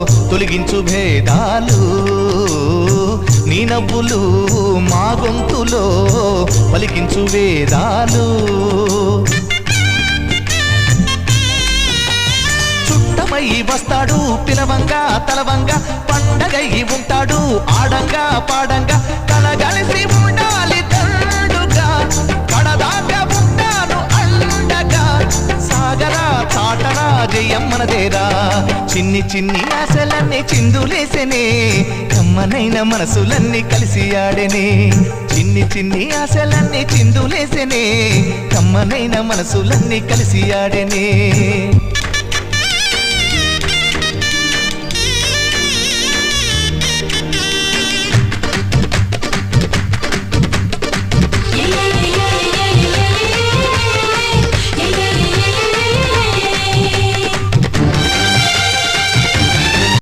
తొలగించు భేదాలు నీ నవ్వులు మా గొంతులో పలికించు వేదాలు. చుట్టమై వస్తాడు పిలవంగా తలవంగా పండగయ్యి ఉంటాడు ఆడంగా పాడంగా. కలగలిసి ఉండాలి తండుగా కడదాకా ఉంటాను అండగా సాగరా చాటరా జయమ్మనదేరా చిన్ని చిన్ని ఆశలన్నీ చిందులేసెనే కమ్మనైన మనసులన్నీ కలిసి ఆడెనే. చిన్ని చిన్ని ఆశలన్నీ చిందులేసెనే కమ్మనైన మనసులన్నీ కలిసి ఆడెనే.